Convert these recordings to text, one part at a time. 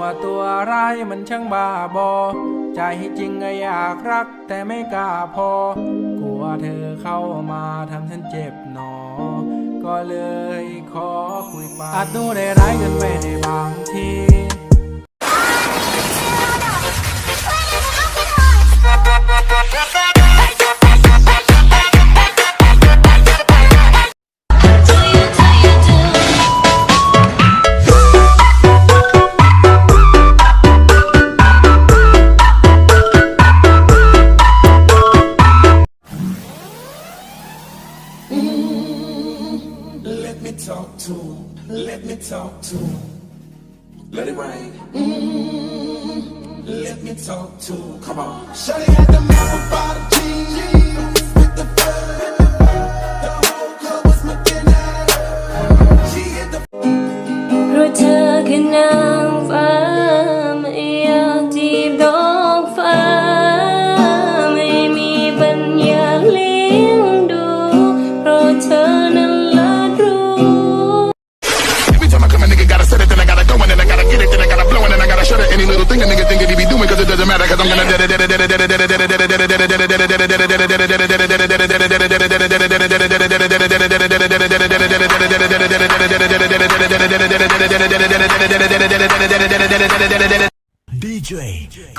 ว่าตัวร้ายมันช่างบ้าบอ ใจจริงก็อยากรักแต่ไม่กล้าพอ กลัวเธอเข้ามาทำฉันเจ็บหนอ ก็เลยขอคุยไปอาจดูได้ร้ายกินไปในบางที me talk to him. Let me talk to him. Let it rain. Mm, Let me talk to him. Come on. Shawty had the mouth by the jeans with the fur. The nigga think that he be doing, cause it doesn't matter, cause I'm gonna. DJ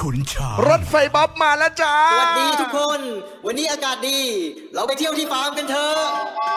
ขุนช้ารถไฟบ๊อบมาแล้วจ้า สวัสดีทุกคน วันนี้อากาศดี เราไปเที่ยวที่ฟาร์มกันเถอะ